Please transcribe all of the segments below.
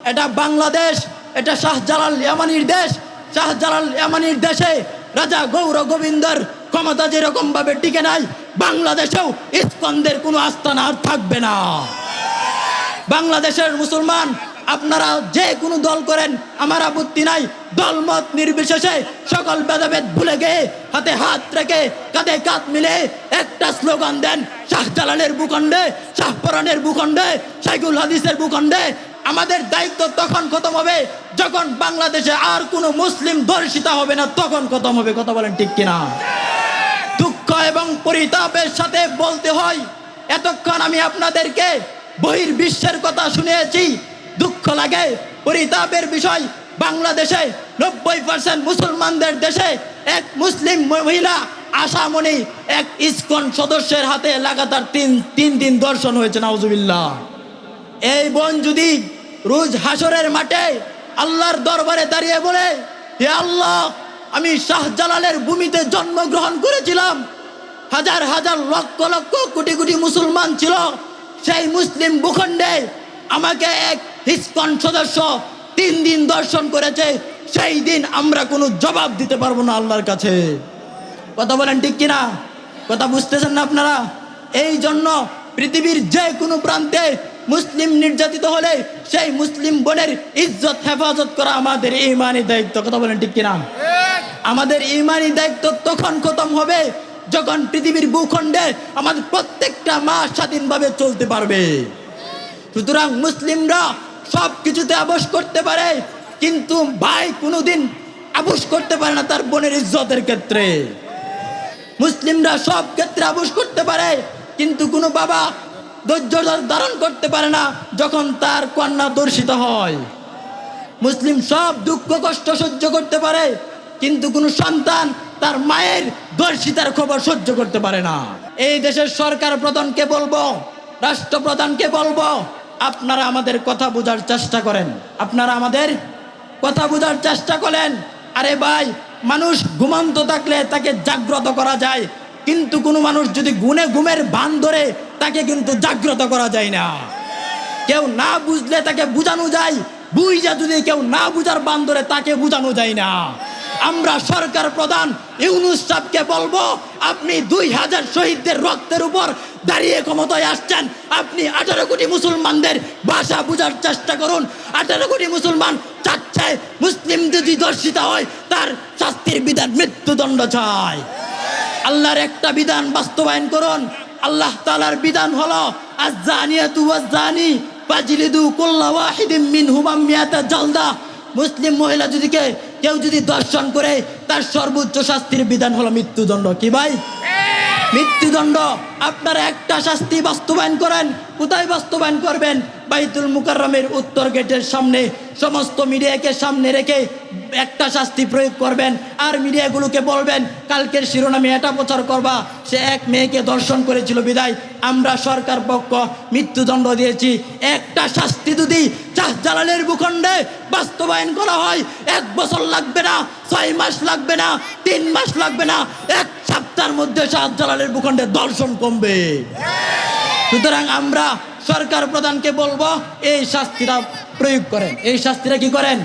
এটা বাংলাদেশ, এটা শাহজালাল ইয়ামানির দেশ। শাহজালাল ইয়ামানির দেশে রাজা গৌর গোবিন্দর ক্ষমতা যেরকম ভাবে টিকে নাই, বাংলাদেশেও ইস্কন্দের কোনো আস্থানা আর থাকবে না। বাংলাদেশের মুসলমান, আপনারা যে কোনো দল করেন, আমার আপত্তি নাই। দলমত নির্বিশেষে সকল ভেদাভেদ ভুলে গিয়ে হাতে হাত রেখে কাঁধে কাঁধ মিলে একটা স্লোগান দেন, শাহজালালের ভূখণ্ডে, শাহপরানের ভূখণ্ডে, সাইকুল হাদিসের ভূখণ্ডে আমাদের দায়িত্ব তখন খতম হবে। যখন বাংলাদেশে আর কোনো মুসলিম দর্শিতা হবে না, তখন খতম হবে। কথা বলেন ঠিক কিনা? দুঃখ এবং পরিতাপের সাথে বলতে হয়, এতক্ষণ আমি আপনাদেরকে বহির বিশ্বের কথা শুনিয়েছি। দুঃখ লাগে, পরিতাপের বিষয়। বাংলাদেশে নব্বই পার্সেন্ট মুসলমানদের দেশে এক মুসলিম মহিলা আশামণি এক ইসকন সদস্যের হাতে লাগাতার তিন তিন দিন দর্শন হয়েছে, নাউজুবিল্লাহ। এই বোন যদি রোজ হাসরের মাঠে আল্লাহর দরবারে দাঁড়িয়ে বলে, হে আল্লাহ, আমি শাহজালালের ভূমিতে জন্মগ্রহণ করেছিলাম। হাজার হাজার লক্ষ লক্ষ কোটি কোটি মুসলমান ছিল। সেই মুসলিম ভূখণ্ডে আমাকে এক হিসকন সদস্য তিন দিন দর্শন করেছে। সেই দিন আমরা কোনো জবাব দিতে পারব না আল্লাহর কাছে। কথা বলেন ঠিক কিনা? কথা বুঝতেছেন না আপনারা? এই জন্য পৃথিবীর যে কোনো প্রান্তে মুসলিম নির্যাতিত হলে সেই মুসলিম বোনের ইজ্জত, হেফাজত করা আমাদের ইমানি দায়িত্ব। কথা বলেন ঠিক কিনা? আমাদের ইমানি দায়িত্ব তখন খতম হবে যখন পৃথিবীর ভূখণ্ডে আমাদের প্রত্যেকটা মা স্বাধীনভাবে চলতে পারবে। সুতরাং মুসলিমরা সব কিছুতে আবশ করতে পারে, কিন্তু ভাই কোনোদিন আবশ করতে পারে না তার বোনের ইজ্জতের ক্ষেত্রে। মুসলিমরা সব ক্ষেত্রে আবুশ করতে পারে, কিন্তু কোনো বাবা ধৈর্য ধারণ করতে পারে না যখন তার কন্যা দর্শিত হয়। মুসলিম সব দুঃখ, কষ্ট সহ্য করতে পারে, কিন্তু কোনো সন্তান তার মায়ের দর্শিতার খবর সহ্য করতে পারে না। এই দেশের সরকার প্রধানকে বলব রাষ্ট্রপ্রধানকে বলব, আপনারা আমাদের কথা বোঝার চেষ্টা করেন। আপনারা আমাদের কথা বোঝার চেষ্টা করেন। আরে ভাই, মানুষ ঘুমন্ত থাকলে তাকে জাগ্রত করা যায়। কিন্তু কোনো মানুষ যদি গুনে ঘুমের ভান ধরে, তাকে কিন্তু জাগ্রত করা যায় না। কেউ না বুঝলে তাকে বুঝানো যায়, বুঝা যদি কেউ না বুঝার বান ধরে, তাকে বুঝানো যায় না। আমরা সরকার প্রধান ইউনুস সাহকে বলব, আপনি দুই হাজার শহীদদের রক্তের উপর দাঁড়িয়ে ক্ষমতায় আসছেন, আপনি আঠারো কোটি মুসলমানদের ভাষা বুঝার চেষ্টা করুন। আঠারো কোটি মুসলমান চাচ্ছে মুসলিম যদি দর্শিতা হয়, তার শাস্তির বিধান মৃত্যুদণ্ড চায় আল্লাহর একটা বিধান বাস্তবায়ন করুন। আল্লাহ তালার বিধান হলো ওয়াজানি ফাজলিদু কুল্লা ওয়াহিদিম মিনহুমা মিয়াতা জালদা। মুসলিম মহিলা যদি কেউ যদি দর্শন করে, তার সর্বোচ্চ শাস্তির বিধান হলো মৃত্যুদণ্ড। কি ভাই? মৃত্যুদণ্ড। আপনারা একটা শাস্তি বাস্তবায়ন করেন, কোথায় বাস্তবায়ন করবেন? বাইতুল মুকাররমের উত্তর গেটের সামনে সমস্ত মিডিয়াকে সামনে রেখে একটা শাস্তি প্রয়োগ করবেন আর মিডিয়াগুলোকে বলবেন, কালকের শিরোনামে এটা প্রচার করবা। সে এক মেয়েকে দর্শন করেছিল বিদায়। আমরা সরকার পক্ষ মৃত্যুদণ্ড দিয়েছি। একটা শাস্তি যদি শাহজালালের ভূখণ্ডে বাস্তবায়ন করা হয়, এক বছর লাগবে না, ছয় মাস লাগবে না, তিন মাস লাগবে না, এক সপ্তাহের মধ্যে শাহজালালের ভূখণ্ডে দর্শন কমবে। সুতরাং আমরা সরকার প্রধানকে বলব, এই শাস্তিটা প্রয়োগ করেন। এই শাস্তিটা কি করেন?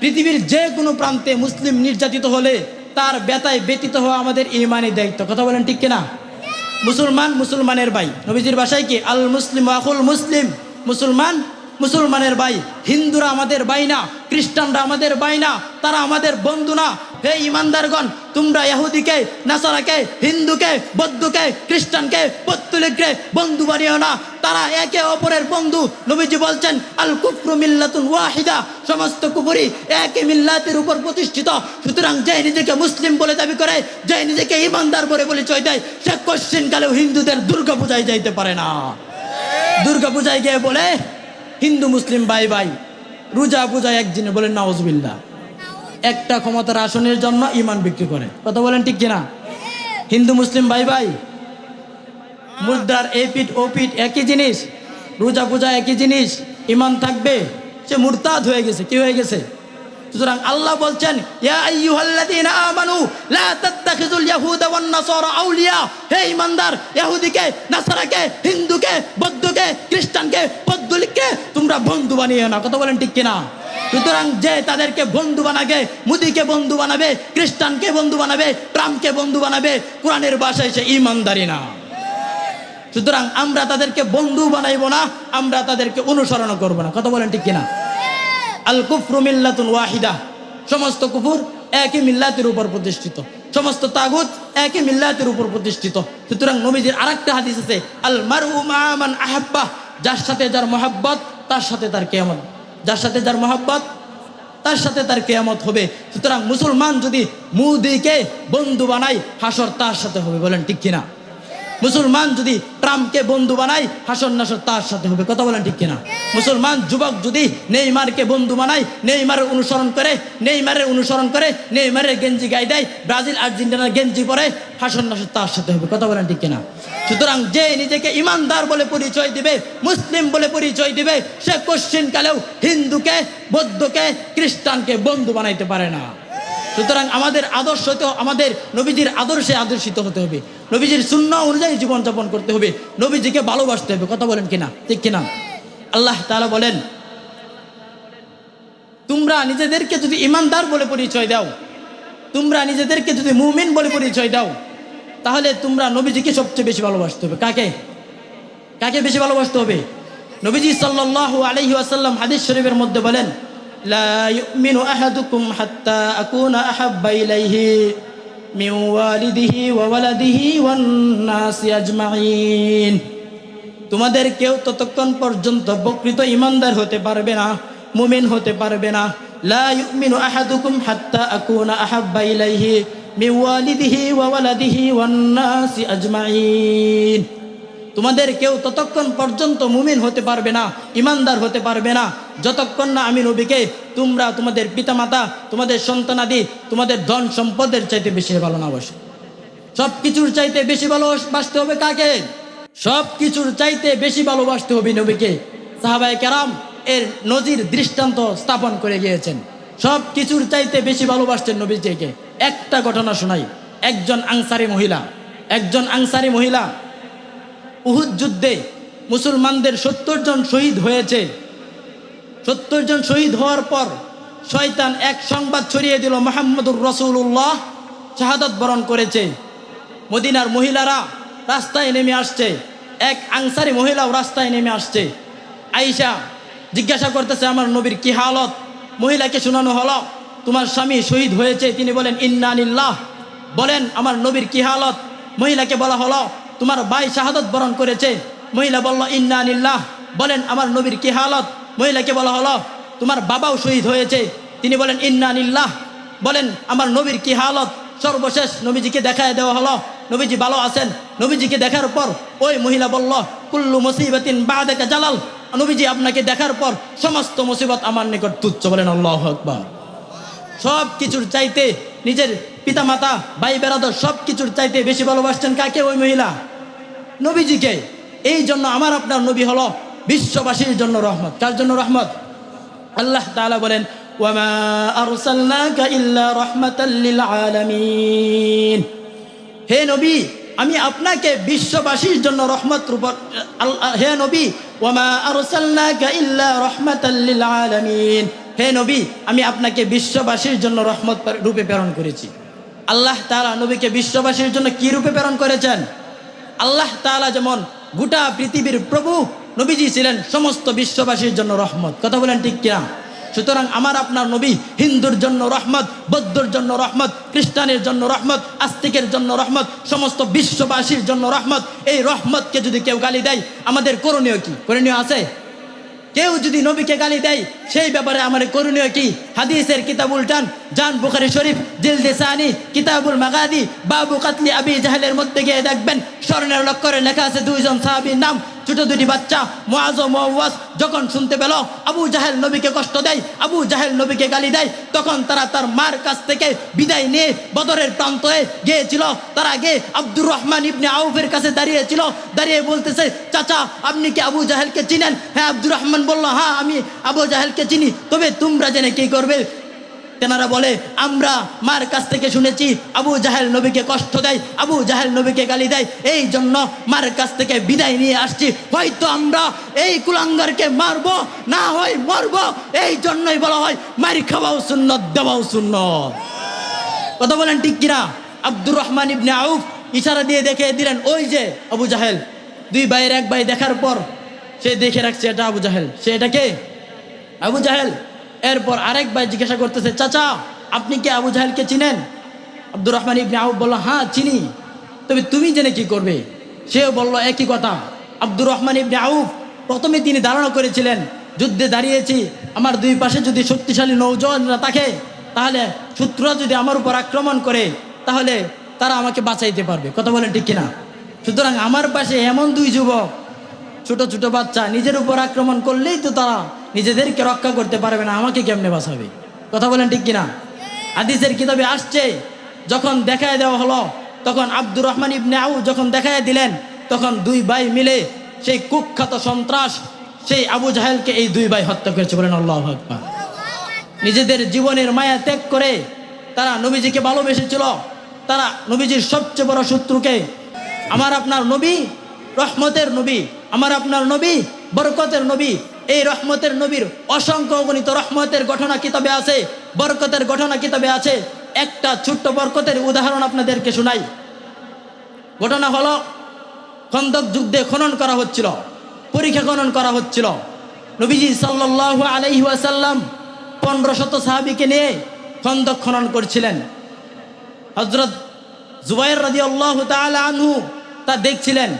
পৃথিবীর যে কোনো প্রান্তে মুসলিম নির্যাতিত হলে তার ব্যথায় ব্যতীত হওয়া আমাদের ইমানি দায়িত্ব। কথা বলেন ঠিক কিনা? মুসলমান মুসলমানের ভাই। নবীজির বাসায় কি? আল মুসলিম আকুল মুসলিম। মুসলমান মুসলমানের ভাই। হিন্দুরা আমাদের ভাই না, খ্রিস্টানরা আমাদের ভাই না, তারা আমাদের বন্ধু না। হে ইমানদারগণ, তোমরা ইহুদিকে, নাসারাকে, হিন্দুকে, বৌদ্ধকে, খ্রিস্টানকে, পত্তলিককে বন্ধু বানিও না। তারা একে অপরের বন্ধু। নবীজি বলছেন, আল কুফরু মিল্লাতুন ওয়াহিদা। সমস্ত কুপুরি একই মিল্লাতের উপর প্রতিষ্ঠিত। সুতরাং যে নিজেকে মুসলিম বলে দাবি করে, যে নিজেকে ইমানদার বলে পরিচয় দেয়, সে কোশ্চিন কালেও হিন্দুদের দুর্গা পূজায় যাইতে পারে না। দুর্গা পূজায় গিয়ে বলে, হিন্দু, মুসলিম ভাই ভাই রোজা পূজায় একদিনে বলেন নওয়াজবিল্লা একটা ক্ষমতার আসনের জন্য ইমান বিক্রি করে। কথা বলেন ঠিক কিনা? হিন্দু, মুসলিম, ভাই ভাই, মুদ্রার এই পিঠ ও পিঠ একই জিনিস, রোজা, পূজা একই জিনিস, ইমান থাকবে, সে মুরতাদ হয়ে গেছে, কি হয়ে গেছে? সুতরাং আল্লাহ বলছেন হিন্দুকে, বৌদ্ধকে, খ্রিস্টানকে বৌদ্ধ তোমরা বন্ধু বানিয়ে না কথা বলেন ঠিক কিনা? সুতরাং যে তাদেরকে বন্ধু বানাবে, মুদিকে বন্ধু বানাবে, খ্রিস্টানকে বন্ধু বানাবে, ট্রাম্পকে বন্ধু বানাবে, কোরআনের ভাষায় সে ইমানদারি না। সুতরাং আমরা তাদেরকে বন্ধু বানাইবো না, আমরা তাদেরকে অনুসরণ করব না। কথা বলেন ঠিক কিনা? আল কুফরু মিল্লাতুন ওয়াহিদা। সমস্ত কুফুর একই মিল্লাতের উপর প্রতিষ্ঠিত। সমস্ত তাগুত একই মিল্লাতের উপর প্রতিষ্ঠিত। সুতরাং নবীজির আরেকটা হাদিস আছে আল মারু মান আহাব্বা যার সাথে যার মহাব্বত, তার সাথে তার কেয়ামত। যার সাথে যার মহাব্বত, তার সাথে তার কেয়ামত হবে। সুতরাং মুসলমান যদি মুদিকে বন্ধু বানায়, হাসর তার সাথে হবে, বলেন ঠিক কিনা? মুসলমান যদি ট্রাম্পকে বন্ধু বানায়, হাসন নাসর তার সাথে হবে। কথা বলেন ঠিক কিনা? মুসলমান যুবক যদি নেইমারকে বন্ধু বানায়, নেইমারের অনুসরণ করে, নেইমারের অনুসরণ করে, নেইমারের গেঞ্জি গায়ে দেয়, ব্রাজিল, আর্জেন্টিনার গেঞ্জি পরে হাসন নাসর তার সাথে হবে। কথা বলেন ঠিক কিনা? সুতরাং যে নিজেকে ইমানদার বলে পরিচয় দিবে, মুসলিম বলে পরিচয় দিবে, সে কোশ্চিন কালেও হিন্দুকে, বৌদ্ধকে, খ্রিস্টানকে বন্ধু বানাইতে পারে না। সুতরাং আমাদের আদর্শ তো আমাদের নবীজির আদর্শে আদর্শিত হতে হবে। নবীজির শূন্য অনুযায়ী জীবনযাপন করতে হবে। নবীজিকে ভালোবাসতে হবে, কথা বলেন কিনা? ঠিক কিনা? আল্লাহ তাআলা বলেন, তোমরা নিজেদেরকে যদি ইমানদার বলে পরিচয় দাও, তোমরা নিজেদেরকে যদি মুমিন বলে পরিচয় দাও, তাহলে তোমরা নবীজিকে সবচেয়ে বেশি ভালোবাসতে হবে। কাকে? কাকে বেশি ভালোবাসতে হবে? নবীজি সাল্লাল্লাহু আলাইহি আসাল্লাম হাদিস শরীফের মধ্যে বলেন, লা ইউমিনু আহাদুকুম হাত্তা আকুনা আহাব্বা মিন والده وولده والناس اجمعين তোমাদের কেউ ততক্ষণ পর্যন্ত প্রকৃত ইমানদার হতে পারবে না, মুমিন হতে পারবে না। লা ইউমিনু আহাদুকুম হাত্তা আকুনা আহাব্বা ইলাইহি মিন ওয়ালিদিহি ওয়া ওয়ালাদিহি ওয়ান নাসি আজমাইন। তোমাদের কেউ ততক্ষণ পর্যন্ত মুমিন হতে পারবে না, ইমানদার হতে পারবে না। যতক্ষণ না আমি নবীকে, তোমরা তোমাদের পিতামাতা, তোমাদের সন্তানাদি, তোমাদের ধন সম্পদের চাইতে বেশি ভালো না বসে। সব কিছুর চাইতে বেশি ভালোবাসতে হবে কাকে? সব কিছুর চাইতে বেশি ভালোবাসতে হবে নবীকে। সাহাবাই কেরাম এর নজির দৃষ্টান্ত স্থাপন করে গিয়েছেন। সব কিছুর চাইতে বেশি ভালোবাসতেন নবীজিকে। একটা ঘটনা শোনাই। একজন আংসারি মহিলা, একজন আংসারি মহিলা উহুদ যুদ্ধে মুসলমানদের সত্তর জন শহীদ হয়েছে। সত্তর জন শহীদ হওয়ার পর শয়তান এক সংবাদ ছড়িয়ে দিল, মোহাম্মদুর রসুল্লাহ শাহাদত বরণ করেছে। মদিনার মহিলারা রাস্তায় নেমে আসছে। এক আংসারি মহিলাও রাস্তায় নেমে আসছে। আইসা জিজ্ঞাসা করতেছে, আমার নবীর কি হালত? মহিলাকে শোনানো হলো, তোমার স্বামী শহীদ হয়েছে? তিনি বলেন ইন্নানিল্লাহ বলেন, আমার নবীর কি হালত? মহিলাকে বলা হলো তোমার ভাই শাহাদত বরণ করেছে। মহিলা বলল ইন্নানিল্লাহ বলেন, আমার নবীর কি হালত? মহিলাকে বলা হলো, তোমার বাবাও শহীদ হয়েছে। তিনি বলেন ইন্নানিল্লাহ বলেন, আমার নবীর কি হালত? সর্বশেষ নবীজিকে দেখায় দেওয়া হলো, নবীজি ভালো আছেন? নবীজিকে দেখার পর ওই মহিলা বলল, কুল্লু মুসিবাতিন বাদেকা জালাল। নবীজি আপনাকে দেখার পর সমস্ত মুসিবত আমার নিকট তুচ্ছ বলেন, আল্লাহ আকবার। সব কিছুর চাইতে নিজের পিতামাতা, ভাই বেড়াদর সব কিছুর চাইতে বেশি ভালোবাসছেন কাকে ওই মহিলা? নবীজিকে। এই জন্য আমার আপনার নবী হলো বিশ্ববাসীর জন্য রহমত। কার জন্য রহমত? আল্লাহ তাআলা বলেন, ওয়ামা আরসালনাকা ইল্লা রাহমাতাল লিল আলামিন। হে নবী, আমি আপনাকে বিশ্ববাসীর জন্য রহমত হে নবী, ওয়ামা আরসালনাকা ইল্লা রাহমাতাল লিল আলামিন। হে নবী, আমি আপনাকে বিশ্ববাসীর জন্য রহমত রূপে প্রেরণ করেছি। আল্লাহ তালা নবীকে বিশ্ববাসীর জন্য কি রূপে প্রেরণ করেছেন? আল্লাহ তালা যেমন গোটা পৃথিবীর প্রভু নবীজি ছিলেন, সমস্ত বিশ্ববাসীর জন্য রহমত। কথা বলেন ঠিক কিনা? সুতরাং আমার আপনার নবী হিন্দুর জন্য রহমত, বৌদ্ধর জন্য রহমত, খ্রিস্টানের জন্য রহমত, আস্তিকের জন্য রহমত, সমস্ত বিশ্ববাসীর জন্য রহমত, এই রহমতকে যদি কেউ গালি দেয়, আমাদের করণীয় কি? করণীয় আছে? কেউ যদি নবীকে গালি দেয়, সেই ব্যাপারে আমার করণীয় কি? হাদিসের কিতাব উল্টান, জান বুখারি শরীফ, জিলদে সানি, কিতাবুল মাগাদি, বাবু কাতলি আবি জাহেলের মধ্যে গিয়ে দেখবেন স্মরণের লক্ষ্যরে লেখা আছে, দুইজন সাহাবির নাম ছোট দুটি বাচ্চা মোয়াজ ও মোয়াজ যখন শুনতে পেল, আবু জাহেল নবীকে কষ্ট দেয়, আবু জাহেল নবীকে গালি দেয়, তখন তারা তার মার কাছ থেকে বিদায় নিয়ে বদরের প্রান্তরে গিয়েছিল। তারা গিয়ে আব্দুর রহমান ইবনে আউফের কাছে দাঁড়িয়েছিল, দাঁড়িয়ে বলতেছে, চাচা, আপনি কি আবু জাহেলকে চিনেন? হ্যাঁ আব্দুর রহমান বলল হ্যাঁ আমি আবু জাহেলকে চিনি। তবে তোমরা জেনে কি করবে? তেনারা বলে, আমরা মার কাছ থেকে শুনেছি, আবু জাহেল নবীকে কষ্ট দেয়, আবু জাহেল নবীকে গালি দেয়, এই জন্য মার কাছ থেকে বিদায় নিয়ে আসছি। হয়তো আমরা এই কুলাঙ্গারকে মারবো, না হয় মরবো, এই জন্যই বলা হয়, মারি খাওয়াও শূন্য দেওয়াও শূন্য কথা বলেন ঠিক কিনা? আব্দুর রহমান ইবনে আউফ ইশারা দিয়ে দেখে দিলেন, ওই যে আবু জাহেল, দুই ভাইয়ের এক ভাই দেখার পর সে দেখে রাখছে এটা আবু জাহেল। সে এটা কে? আবু জাহেল। এরপর আরেক ভাই জিজ্ঞাসা করতেছে, চাচা, আপনি কি আবু জাহেলকে চিনেন? আব্দুর রহমান ইবনে আউফ বলল হ্যাঁ চিনি। তবে তুমি জেনে কি করবে? সেও বলল, একই কথা। আব্দুর রহমান ইবনে আউফ, প্রথমে তিনি ধারণা করেছিলেন, যুদ্ধে দাঁড়িয়েছি, আমার দুই পাশে যদি শক্তিশালী নৌজওয়ানরা থাকে, তাহলে শত্রুরা যদি আমার উপর আক্রমণ করে, তাহলে তারা আমাকে বাঁচাইতে পারবে। কথা বলেন ঠিক কিনা? সুতরাং আমার পাশে এমন দুই যুবক, ছোট ছোট বাচ্চা, নিজের উপর আক্রমণ করলেই তো তারা নিজেদেরকে রক্ষা করতে পারবে না, আমাকে কেমনে বাঁচাবে? কথা বলেন ঠিক কিনা? হাদিসের কিতাবে আসছে, যখন দেখায় দেওয়া হলো, তখন আব্দুর রহমান ইবনে আউ যখন দেখায় দিলেন, তখন দুই ভাই মিলে সেই কুখ্যাত সন্ত্রাস, সেই আবু জাহেলকে এই দুই ভাই হত্যা করেছে বলেন আল্লাহ নিজেদের জীবনের মায়া ত্যাগ করে তারা নবীজিকে ভালোবেসেছিল, তারা নবীজির সবচেয়ে বড় শত্রুকে, আমার আপনার নবী, রহমতের নবী, আমার আপনার নবী, বরকতের নবী এই রহমতের নবীর অসংখ্য অগণিত রহমতের ঘটনা কিতাবে আছে, বরকতের ঘটনা কিতাবে আছে। একটা ছোট্ট বরকতের উদাহরণ আপনাদেরকে শোনাই। ঘটনা হলো, খন্দক যুদ্ধে খনন করা হচ্ছিল, পরীক্ষা খনন করা হচ্ছিল। নবীজি সাল্লাহ আলাইহি ওয়াসাল্লাম পনেরো শত সাহাবিকে নিয়ে খন্দক খনন করছিলেন। হজরত জুবাইর রাজি আল্লাহ আনহু তা দেখছিলেন।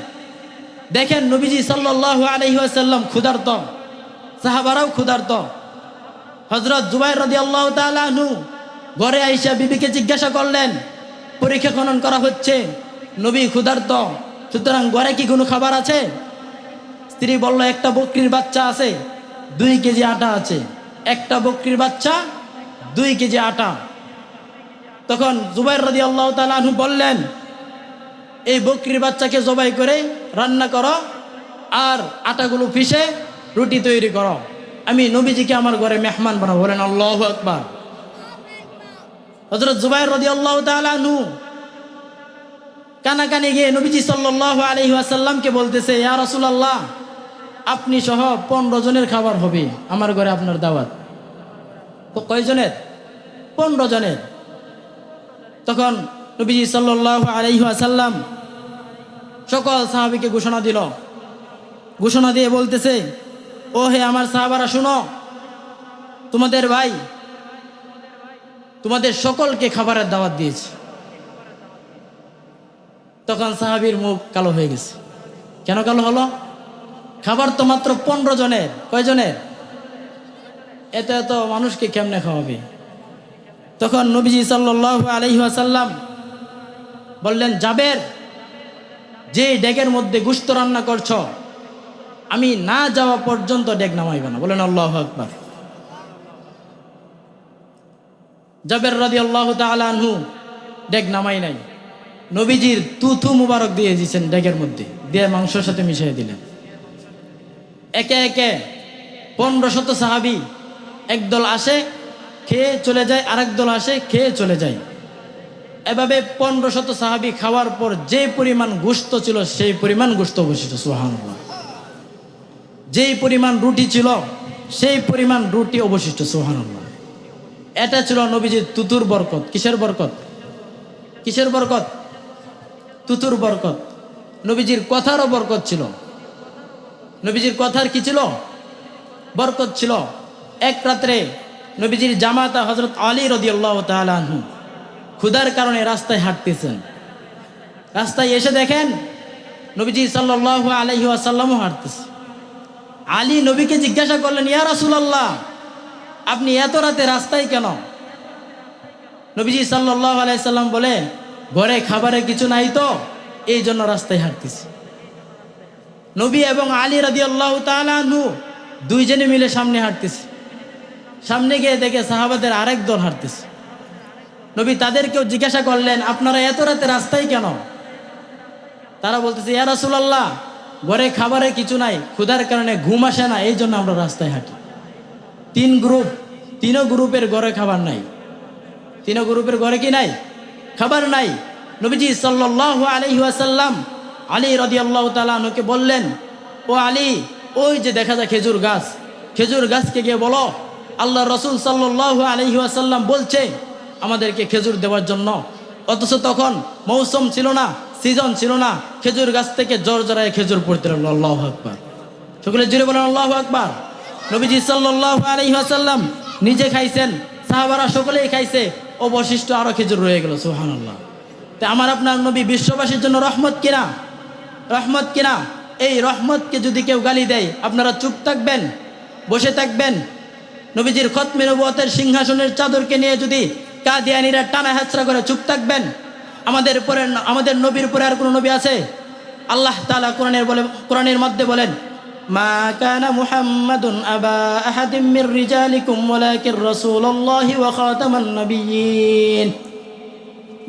দেখেন নবীজি সাল্লাহ আলহি আসাল্লাম ক্ষুধার্ত। সাহাবারাও ক্ষুধার্ত। হজরত জুবাইর রাজি আল্লাহ আনহু ঘরে আইসা বিবিকে জিজ্ঞাসা করলেন, পরীক্ষা খনন করা হচ্ছে? নবী ক্ষুধার্ত, সুতরাং ঘরে কি কোনো খাবার আছে? স্ত্রী বলল, একটা বকরির বাচ্চা আছে, দুই কেজি আটা আছে। একটা বকরির বাচ্চা, দুই কেজি আটা। তখন জুবাইর রদি আল্লাহ তালু বললেন, এই বকরির বাচ্চাকে জবাই করে রান্না করো, আর আটাগুলো পিষে রুটি তৈরি করো। আমি নবীজিকে আমার ঘরে মেহমান বানাবো। বলেন, আল্লাহ আকবার। হজরত জুবাইর রদি আল্লাহ তালু কানাকানি গিয়ে নবীজি সাল্লাহ আলহি আসাল্লামকে বলতেছে, ইয়া রসুলাল্লাহ, আপনি সহ পনেরো জনের খাবার হবে আমার ঘরে আপনার দাওয়াত। তো কয়জনের? পনেরো জনের। তখন নবীজি সাল্লাহ আলহি আসাল্লাম সকল সাহাবিকে ঘোষণা দিল। ঘোষণা দিয়ে বলতেছে ও হে আমার সাহাবারা, শুনো। তোমাদের ভাই, তোমাদের সকলকে খাবারের দাওয়াত দিয়েছে। তখন সাহাবির মুখ কালো হয়ে গেছে। কেন কালো হলো? খাবার তো মাত্র পনেরো জনের। কয়জনের? এত এত মানুষকে কেমনে খাওয়াবে? তখন নবীজি সাল্লাহ আলহিহাসাল্লাম বললেন, জাবের যে ডেগের মধ্যে গুস্ত রান্না করছ আমি না যাওয়া পর্যন্ত ডেক নামাইবে না। বলেন আল্লাহ আকবার। জাবের রাজি আল্লাহ তালু ডেক নামাই নাই। নবীজির তুথু মুবারক দিয়ে দিয়েছেন ডেকের মধ্যে, দিয়ে মাংসর সাথে মিশিয়ে দিলেন। একে একে পনেরো শত সাহাবি একদল আসে, খেয়ে চলে যায়, আরেক দল আসে, খেয়ে চলে যায়। এভাবে পনেরো শত সাহাবি খাওয়ার পর যে পরিমাণ গুস্ত ছিল, সেই পরিমাণ গোস্ত অবশিষ্ট সুহান যেই পরিমাণ রুটি ছিল, সেই পরিমাণ রুটি অবশিষ্ট সুহান এটা ছিল নবীজির তুতুর বরকত। কিসের বরকত? কিসের বরকত? তুতুর বরকত। নবীজির কথারও বরকত ছিল। নবীজির কথার কি ছিল? বরকত ছিল। এক রাত্রে নবীজির জামাতা হজরত আলী রদিয়াল্লাহ তালু ক্ষুধার কারণে রাস্তায় হাঁটতেছেন। রাস্তায় এসে দেখেন নবীজি সাল্লাহ আলহি আসাল্লামও হাঁটতেছে। আলী নবীকে জিজ্ঞাসা করলেন, ইয়া রাসুলাল্লাহ, আপনি এত রাতে রাস্তায় কেন? নবীজি সাল্লাহ আলাইসাল্লাম বলে ঘরে খাবারে কিছু নাই তো, এই জন্য রাস্তায় হাঁটতেছি। নবী এবং আলী রাদি আল্লাহ তালু দুইজনে মিলে সামনে হাঁটতেছে। সামনে গিয়ে দেখে সাহাবাদের আরেক দল হাঁটতেছে। নবী তাদেরকেও জিজ্ঞাসা করলেন, আপনারা এত রাতে রাস্তায় কেন? তারা বলতেছে, ইয়া রাসুলাল্লাহ ঘরে খাবারে কিছু নাই, ক্ষুধার কারণে ঘুম আসে না, এই জন্য আমরা রাস্তায় হাঁটি। তিন গ্রুপ, তিনও গ্রুপের ঘরে খাবার নাই। তিন গ্রুপের ঘরে কি নাই? খাবার নাই। নবীজি সাল্লাহ আলহি আসাল্লাম আলী রদিয়াল্লাহ তালুকে বললেন, ও আলী, ওই যে দেখা যায় খেজুর গাছ, খেজুর গাছকে গিয়ে বলো, আল্লাহ রসুল সাল্লাহ আলহি আসাল্লাম বলছে, আমাদেরকে খেজুর দেওয়ার জন্য। অথচ তখন মৌসুম ছিল না সিজন ছিল না, খেজুর গাছ থেকে জোর জোড়ায় খেজুর পড়তে লাগল আল্লাহ আকবার। সকলে জুড়ে বলেন, আল্লাহ আকবার। নবীজি সাল্লাহ আলহিহাসাল্লাম নিজে খাইছেন, সাহাবারা সকলেই খাইছে, অবশিষ্ট আরও খেজুর রয়ে গেল সুহান আল্লাহ তা আমার আপনার নবী বিশ্ববাসীর জন্য রহমত কিনা? রহমত কিনা? এই রহমতকে যদি কেউ গালি দেয়, আপনারা চুপ থাকবেন, বসে থাকবেন। নবীজির খতমে নবুয়তের সিংহাসনের চাদরকে নিয়ে যদি কাদিয়ানিরা টানা হেঁচড়া করে চুপ থাকবেন আমাদের পরে আমাদের নবীর পরে আর কোনো নবী আছে? আল্লাহ তাআলা কোরআনের বলে, কোরআনের মধ্যে বলেন, মা আহাদিম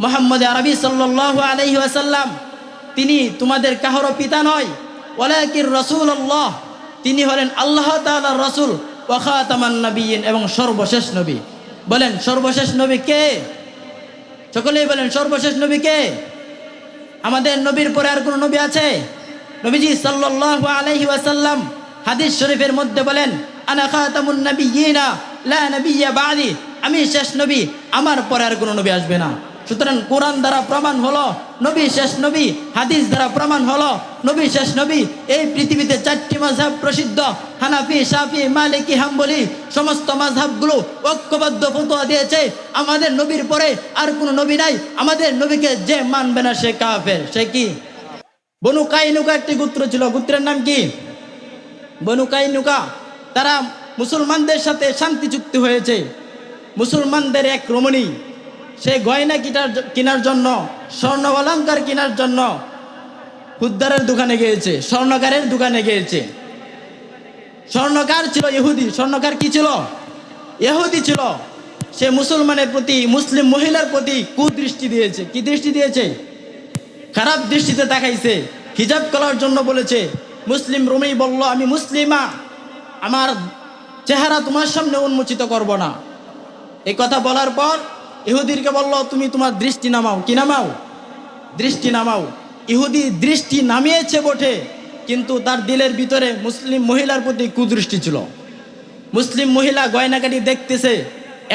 মোহাম্মদ আরবি আলাইহি তিনি তোমাদের কাহরও পিতা নয় ওয়ালাকির রাসূলুল্লাহ, তিনি হলেন আল্লাহ তাআলার রাসূল ওয়া এবং সর্বশেষ নবী। বলেন, সর্বশেষ নবী কে? সকলেই বলেন, সর্বশেষ নবীকে আমাদের নবীর পরে আর কোন নবী আছে? নবীজি সাল্লাল্লাহু আলাইহি ওয়াসাল্লাম হাদিস শরীফের মধ্যে বলেন, আনা খাতামুন নাবিয়্যিনা লা নাবিয়্যা বাদি। আমি শেষ নবী, আমার পরে আর কোনো নবী আসবে না। সুতরাং কোরআন দ্বারা প্রমাণ হলো, নবী শেষ নবী, হাদিস দ্বারা প্রমাণ হলো, নবী শেষ নবী, এই পৃথিবীতে চারটি মাযহাব প্রসিদ্ধ, হানাফি, শাফি, মালিকি, হাম্বলি, সমস্ত মাযহাবগুলো ঐক্যবদ্ধ ফতোয়া দিয়েছে। আমাদের নবীর পরে আর কোনো নবী নাই, আমাদের নবীকে যে মানবে না সে কাফের, সে কি? বনু কাইনুকা একটি গোত্র ছিল, গোত্রের নাম কি? বনু কাইনুকা। তারা মুসলমানদের সাথে শান্তি চুক্তি হয়েছে। মুসলমানদের এক রমণী সে গয়না কিনার কেনার জন্য স্বর্ণ অলঙ্কার কেনার জন্য হুদ্দারের দোকানে গিয়েছে, স্বর্ণকারের দোকানে গিয়েছে। স্বর্ণকার ছিল ইহুদি, স্বর্ণকার কি ছিল? ইহুদি ছিল। সে মুসলমানের প্রতি, মুসলিম মহিলার প্রতি কুদৃষ্টি দিয়েছে। কি দৃষ্টি দিয়েছে? খারাপ দৃষ্টিতে দেখাইছে হিজাব করার জন্য বলেছে, মুসলিম রুমেই বলল, আমি মুসলিমা। আমার চেহারা তোমার সামনে উন্মোচিত করব না। এই কথা বলার পর ইহুদিরকে বলল, তুমি তোমার দৃষ্টি নামাও। কি নামাও? দৃষ্টি নামাও। ইহুদি দৃষ্টি নামিয়েছে বটে, কিন্তু তার দিলের ভিতরে মুসলিম মহিলার প্রতি কুদৃষ্টি ছিল। মুসলিম মহিলা গয়নাকাটি দেখতেছে,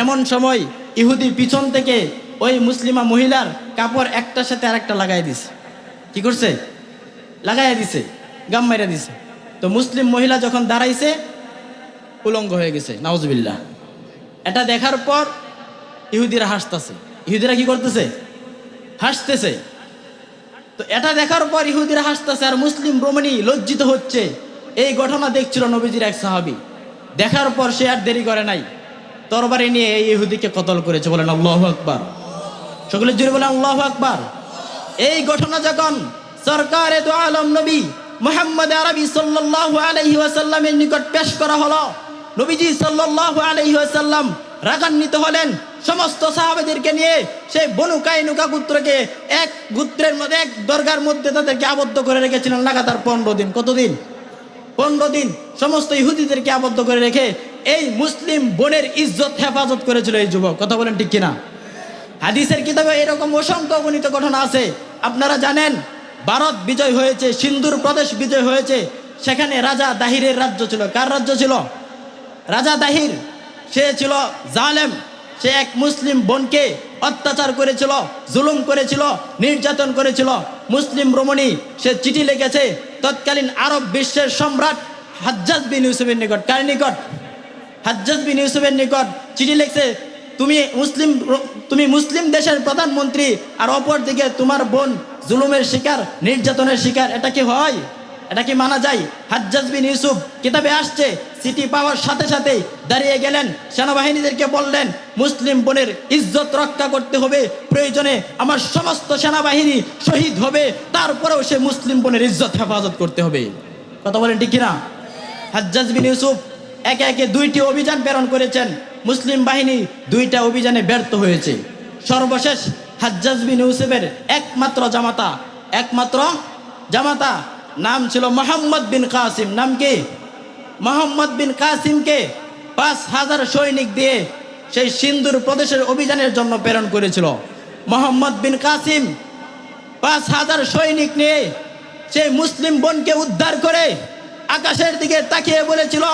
এমন সময় ইহুদি পিছন থেকে ওই মুসলিমা মহিলার কাপড় একটার সাথে আর একটা লাগাই দিছে। কি করছে? লাগাই দিছে, গাম মাইরা দিছে। তো মুসলিম মহিলা যখন দাঁড়াইছে, উলঙ্গ হয়ে গেছে, নাউজবিল্লাহ। এটা দেখার পর ইহুদিরা হাসতেছে। ইহুদিরা কি করতেছে? হাসতেছে। তো এটা দেখার পর ইহুদিরা হাসতেছে আর মুসলিম রমণী লজ্জিত হচ্ছে। এই ঘটনা দেখছিল নবীজির এক সাহাবি। দেখার পর সে আর দেরি করে নাই। তরবারি নিয়ে এই ইহুদিকে কতল করেছে বলেন আল্লাহ আকবার। সকলে জুড়ে বলেন আল্লাহ আকবার। এই ঘটনা যখন সরকারে দো আলম নবী মোহাম্মদ আরবি সাল্লাল্লাহু আলাইহি ওয়াসাল্লামের নিকট পেশ করা হলো নবীজি সাল্লাল্লাহু আলাইহি ওয়াসাল্লাম রাগান্বিত হলেন। সমস্ত সাহাবেদেরকে নিয়ে সেই বনু কাইনুকা গুত্রকে এক গুত্রের মধ্যে, এক দরগার মধ্যে তাদেরকে আবদ্ধ করে রেখেছিলেন লাগাতার পনেরো দিন। কতদিন? পনেরো দিন সমস্ত ইহুদিদেরকে আবদ্ধ করে রেখে এই মুসলিম বোনের ইজ্জত হেফাজত করেছিল এই যুবক। কথা বলেন ঠিক কিনা? হাদিসের কিতাবে এরকম অসংখ্য গণিত ঘটনা আছে। আপনারা জানেন, ভারত বিজয় হয়েছে, সিন্ধুর প্রদেশ বিজয় হয়েছে, সেখানে রাজা দাহিরের রাজ্য ছিল। কার রাজ্য ছিল? রাজা দাহির সে ছিল জালেম, সে এক মুসলিম বোনকে অত্যাচার করেছিল, জুলুম করেছিল, নির্যাতন করেছিল। মুসলিম রমণী, সে চিঠি লিখেছে, তৎকালীন আরব বিশ্বের সম্রাট হাজ্জাজ বিন ইউসুফের নিকট। কার নিকট? হাজ্জাজ বিন ইউসুফের নিকট। চিঠি লিখছে, তুমি মুসলিম তুমি মুসলিম দেশের প্রধানমন্ত্রী, আর অপর দিকে তোমার বোন জুলুমের শিকার, নির্যাতনের শিকার, এটা কি হয়? এটা কি মানা যায়? হাজ্জাজ বিন ইউসুফ কিতাবে আসছে, সিটি পাওয়ার সাথে সাথে দাঁড়িয়ে গেলেন, সেনাবাহিনীদেরকে বললেন, মুসলিম বোনের ইজ্জত রক্ষা করতে হবে, প্রয়োজনে আমার সমস্ত সেনাবাহিনী শহীদ হবে, তারপরেও সে মুসলিম বোনের ইজ্জত হেফাজত করতে হবে। কথা বলেন ঠিক কিনা? হাজ্জাজ বিন ইউসুফ একে একে দুইটি অভিযান প্রেরণ করেছেন, মুসলিম বাহিনী দুইটা অভিযানে ব্যর্থ হয়েছে। সর্বশেষ হাজ্জাজ বিন ইউসুফের একমাত্র জামাতা একমাত্র জামাতা নাম ছিল মোহাম্মদ বিন কাসিম। নাম কি? মোহাম্মদ বিন কাসিমকে পাঁচ হাজার সৈনিক দিয়ে সেই সিন্ধুর প্রদেশের অভিযানের জন্য প্রেরণ করেছিল। মোহাম্মদ বিন কাসিম পাঁচ হাজার সৈনিক নিয়ে সেই মুসলিম বোনকে উদ্ধার করে আকাশের দিকে তাকিয়ে বলেছিল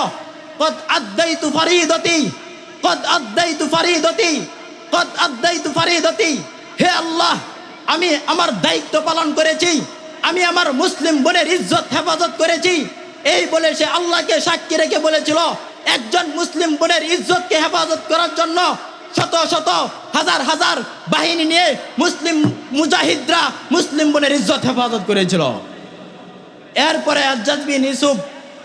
কত আদাই তু ফারিদতি কত আদাই তু ফারিদতি কত আদাই তু ফারিদতি। হে আল্লাহ, আমি আমার দায়িত্ব পালন করেছি আমি আমার মুসলিম বোনের ইজ্জত হেফাজত করেছি। এই বলে সে আল্লাহকে সাক্ষী রেখে বলেছিল, একজন মুসলিম বোনের ইজ্জতকে হেফাজত করার জন্য শত শত হাজার হাজার বাহিনী নিয়ে মুসলিম মুজাহিদরা মুসলিম বোনের ইজ্জত হেফাজত করেছিল। এরপরে আজ্জাদ বিন ইউসুফ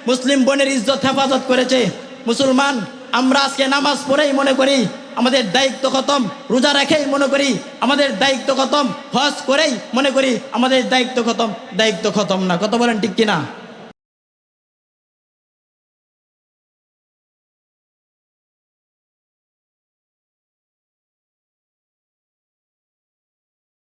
মুসলিম বোনের ইজ্জত হেফাজত করেছে। মুসলমান আমরা আজকে নামাজ পড়েই মনে করি আমাদের দায়িত্ব খতম, রোজা রেখেই মনে করি আমাদের দায়িত্ব খতম, হজ করেই মনে করি আমাদের দায়িত্ব খতম দায়িত্ব খতম না। কত বলেন ঠিক কিনা?